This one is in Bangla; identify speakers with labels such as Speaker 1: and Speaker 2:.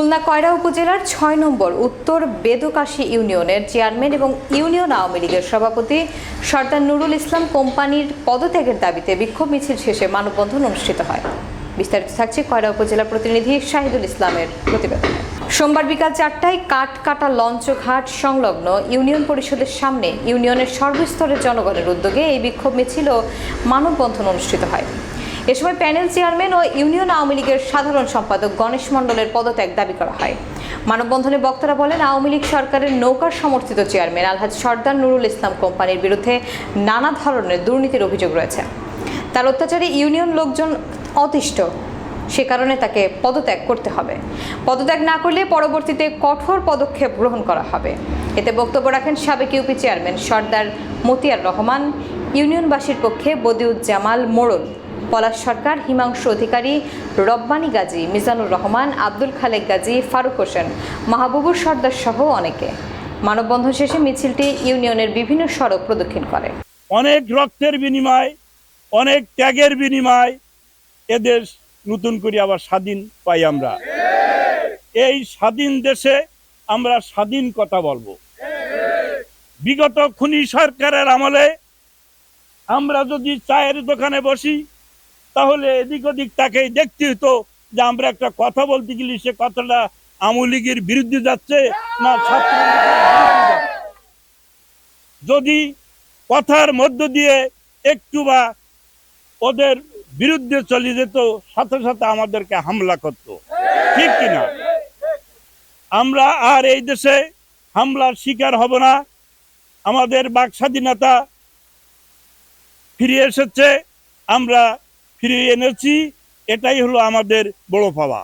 Speaker 1: খুলনা কয়রা উপজেলার ছয় নম্বর, উত্তর বেদকাশী ইউনিয়নের চেয়ারম্যান এবং ইউনিয়ন আওয়ামী লীগের সভাপতি সর্দার নুরুল ইসলাম কোম্পানির পদত্যাগের দাবিতে বিক্ষোভ মিছিল শেষে মানববন্ধন অনুষ্ঠিত হয়। বিস্তারিত থাকছে কয়রা উপজেলা প্রতিনিধি শাহিদুল ইসলামের প্রতিবেদনে। সোমবার বিকাল চারটায় কাঠ কাটা লঞ্চঘাট সংলগ্ন ইউনিয়ন পরিষদের সামনে ইউনিয়নের সর্বস্তরের জনগণের উদ্যোগে এই বিক্ষোভ মিছিল ও মানববন্ধন অনুষ্ঠিত হয়। এ সময় প্যানেল চেয়ারম্যান ও ইউনিয়ন আওয়ামী লীগের সাধারণ সম্পাদক গণেশ মণ্ডলের পদত্যাগ দাবি করা হয়। মানববন্ধনে বক্তারা বলেন, আওয়ামী লীগ সরকারের নৌকার সমর্থিত চেয়ারম্যান আলহাজ সর্দার নুরুল ইসলাম কোম্পানির বিরুদ্ধে নানা ধরনের দুর্নীতির অভিযোগ রয়েছে। তার অত্যাচারে ইউনিয়ন লোকজন অতিষ্ঠ। সে কারণে তাকে পদত্যাগ করতে হবে। পদত্যাগ না করলে পরবর্তীতে কঠোর পদক্ষেপ গ্রহণ করা হবে। এতে বক্তব্য রাখেন সাবেক ইউপি চেয়ারম্যান সর্দার মতিয়ার রহমান। ইউনিয়নবাসীর পক্ষে বদিউজ্জামাল মোড়ল। পলাশ সরকার, হিমাংশু অধিকারী, রব্বানী গাজী, মিজানুর রহমান, আব্দুল খালেক গাজী, ফারুক হোসেন, মাহবুবুর সর্দার সহ অনেকে। মানববন্ধন শেষে মিছিলটি ইউনিয়নের বিভিন্ন সড়ক প্রদক্ষিণ করে।
Speaker 2: অনেক রক্তের বিনিময়, অনেক ত্যাগের বিনিময় এদেশ নতুন করে আবার স্বাধীন পাই আমরা। এই স্বাধীন দেশে আমরা স্বাধীন কথা বলব। বিগত খুনি সরকারের আমলে আমরা যদি চায়ের দোকানে বসি তাহলে এদিক ওদিক তাকে দেখতে হতো যে আমরা একটা কথা বলতে গেলে সে কথাটা আওয়ামী লীগের বিরুদ্ধে যাচ্ছে না যাচ্ছে। যদি কথার মধ্য দিয়ে একটু বা ওদের বিরুদ্ধে চলে যেত, সাথে সাথে আমাদেরকে হামলা করত। ঠিক কিনা? আমরা আর এই দেশে হামলার শিকার হব না। আমাদের বাক স্বাধীনতা ফিরে এসেছে। আমরা ফিরিয়ে এনেছি এটাই হলো আমাদের বড় পাওয়া।